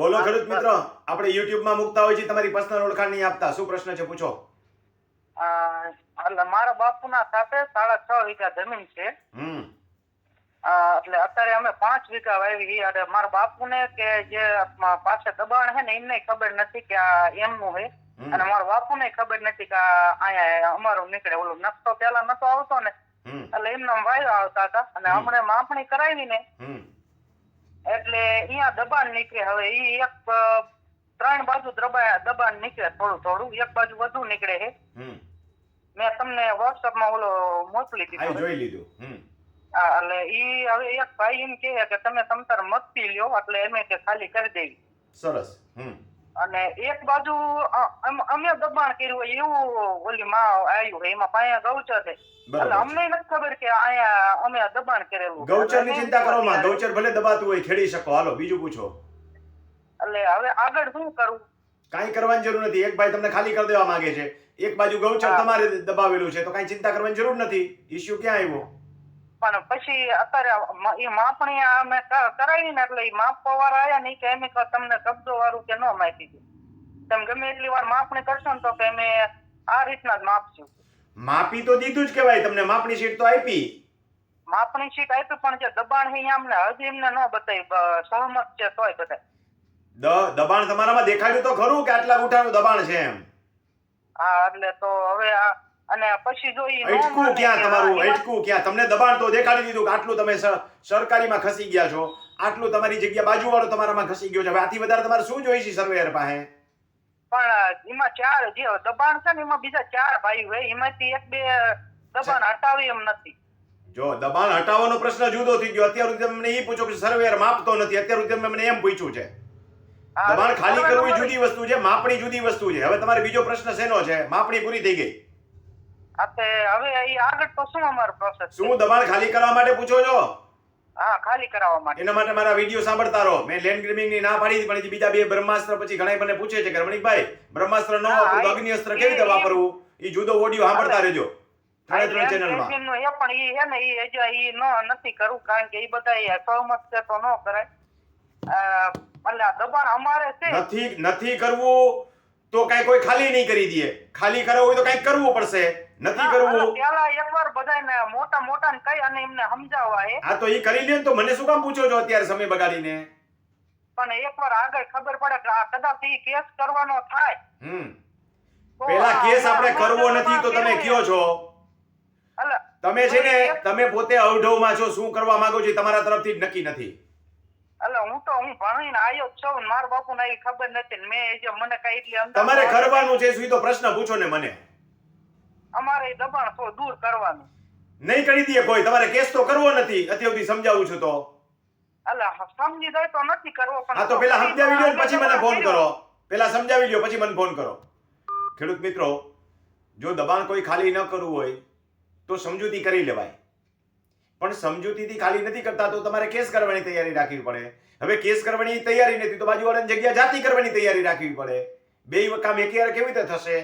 બોલો ખેડૂત મિત્ર આપણે YouTube માં મૂકતા હોય છે તમારી પર્સનલ ઓળખાણ નહીં આપતા શું પ્રશ્ન છે પૂછો. એટલે મારા બાપુના સાથે સાડા છ વીઘા જમીન છે. હમ. એટલે અત્યારે અમે પાંચ વીઘા વાવી અને મારા બાપુને કે જે પાસે દબાણ છે ને એમને ખબર નથી કે આ એમનું છે. અને મારા બાપુને ખબર નથી કે આ અહીંયા અમારું નીકળે. ઓલું નકશો પેલા નતો આવતો ને એટલે એમને વાયુ આવતા હતા. અને હમણાં માપણી કરાવી ને એટલે અહીંયા દબાણ નીકળે. હવે ઈ એક ત્રણ બાજુ દબાણ દબાણ નીકળે થોડું થોડું. એક બાજુ વધુ નીકળે છે મેં તમને વોટ્સઅપમાં ઓલો મોકલી દીધો જોઈ લીધું. હા, એટલે ઈ હવે એક ભાઈ એમ કહે કે તમે સમતર તાર મસ્તી લ્યો એટલે એમ કે ખાલી કરી દેવી. સરસ. હમ. અને એક બાજુ અમે દબાણ કર્યું હોય એવું ઓલી માં આવ્યું એમાં પાયા ગૌચર છે. એટલે અમને નથી ખબર કે અહીંયા અમે દબાણ કરેલું ગૌચરની ચિંતા કરો માં ગૌચર ભલે દબાતું હોય ખેડી શકો. હાલો બીજું પૂછો. એટલે હવે આગળ શું કરવું કઈ કરવાની જરૂર નથી. એક ભાઈ તમને ખાલી કરી દેવા માંગે છે. એક બાજુ ગૌચર તમારે દબાવેલું છે તો કઈ ચિંતા કરવાની જરૂર નથી. ઇશ્યુ ક્યાં આવ્યો? પણ પછી અત્યારે એ માપણી અમે કરાવી ને એટલે એ માપવા વાળા આયા નહીં કે એમ તમને શબ્દો વાળું કે ન માપી દે. તમે ગમે એટલી વાર માપણી કરશો ને તો કે અમે આ રીતના જ માપશું. માપી તો દીધું જ કેવાય તમને માપણી શીટ તો આપી. માપણી શીટ આપી પણ જે દબાણ હે અમને હજી એમને ન બતાવી સહમત છે તોય બતાય દ- દબાણ તમારામાં દેખાડ્યું તો ખરું કે આટલા ગુઠાનું દબાણ છે એમ? હા એટલે તો હવે આ અને પછી જો ઈ અટકું ક્યાં તમારું? અટકું ક્યાં? તમને દબાણ તો દેખાડી દીધું કે આટલું તમે સર- સરકારીમાં ખસી ગયા છો. આટલું તમારી જગ્યા બાજુવાળો તમારામાં ખસી ગયો છે. હવે આથી વધારે તમારે શું જોઈએ છે સર્વેયર પાસે? પણ એમાં ચાર જે દબાણ છે ને એમાં બીજા ચાર ભાઈ હોય. એમાંથી એક બે દબાણ હટાવી એમ નથી. જો દબાણ હટાવવાનો પ્રશ્ન જુદો થઈ ગયો. અત્યાર સુધી તમને એ પૂછો કે સર્વેયર માપતો નથી. અત્યાર સુધી તમે મને એમ પૂછ્યું છે. દબાણ ખાલી કરવું જુદી વસ્તુ છે માપણી જુદી વસ્તુ છે. હવે તમારે બીજો પ્રશ્ન શેનો છે? માપણી પૂરી થઈ ગઈ. હવે ઈ આગળ તો શું અમારો પ્રોસેસ શું દબાણ ખાલી કરવા માટે પૂછો છો? હા ખાલી કરાવવા માટે. એના માટે મારા વીડિયો સાંભળતા રહો. મેં લેન્ડ ગ્રીમિંગની ના પાડી પણ બીજા બે બ્રહ્માસ્ત્ર પછી ઘણા મને પૂછે છે કે રમણીકભાઈ બ્રહ્માસ્ત્ર ન હા, વાપરું તો એ- અગ્નિ અસ્ત્ર કેવી રીતે વાપરવું? એ જુદો ઓડિયો સાંભળતા રહેજો. ત્રણે ત્રણ ચેનલમાં એ પણ ઈ હે ને હજુ ન નથી કરવું કારણ કે એ બધા સહમત છે તો ન કરાય. આ દબાણ અમારે નથી નથી કરવું તો કઈ કોઈ ખાલી નહીં કરી દે. ખાલી કરવું હોય તો કંઈક કરવું પડશે. નથી કરવું. પેલા એકવાર બધાને મોટા મોટા ને કહી અને એમને સમજાવવા એ હા તો એ કરી લે તો મને શું કામ પૂછો છો અત્યારે સમય બગાડીને? પણ એકવાર આગળ ખબર પડે કે આ કદાચ ઈ કેસ કરવાનો થાય. હમ. પેલા કેસ આપણે કરવો નથી તો તમે કયો છો? તમે છે ને તમે પોતે અવઢવમાં છો શું કરવા માંગો છો તમારા તરફથી જ નક્કી નથી. એટલે હું તો હું ભણીને આવ્યો છું મારા બાપુ ને ખબર નથી મેં જે મને કઈ એટલી તમારે કરવાનું છે શું તો પ્રશ્ન પૂછો ને મને. અમારે દબાણ તો દૂર કરવાનું. નહીં કરી દે કોઈ. તમારે કેસ તો કરવો નથી. અત્યાર સમજાવું છું તો. એટલે સમજી જાય તો નથી કરવો પણ હા તો પેલા સમજાવી દો પછી મને ફોન કરો. પેલા સમજાવી લ્યો પછી મને ફોન કરો. ખેડૂત મિત્રો જો દબાણ કોઈ ખાલી ન કરવું હોય તો સમજૂતી કરી લેવાય. પણ સમજૂતીથી ખાલી નથી કરતા તો તમારે કેસ કરવાની તૈયારી રાખવી પડે. હવે કેસ કરવાની તૈયારી નથી તો બાજુવાળાની જગ્યા જાતિ કરવાની તૈયારી રાખવી પડે. બે કામ એક કેવી રીતે થશે?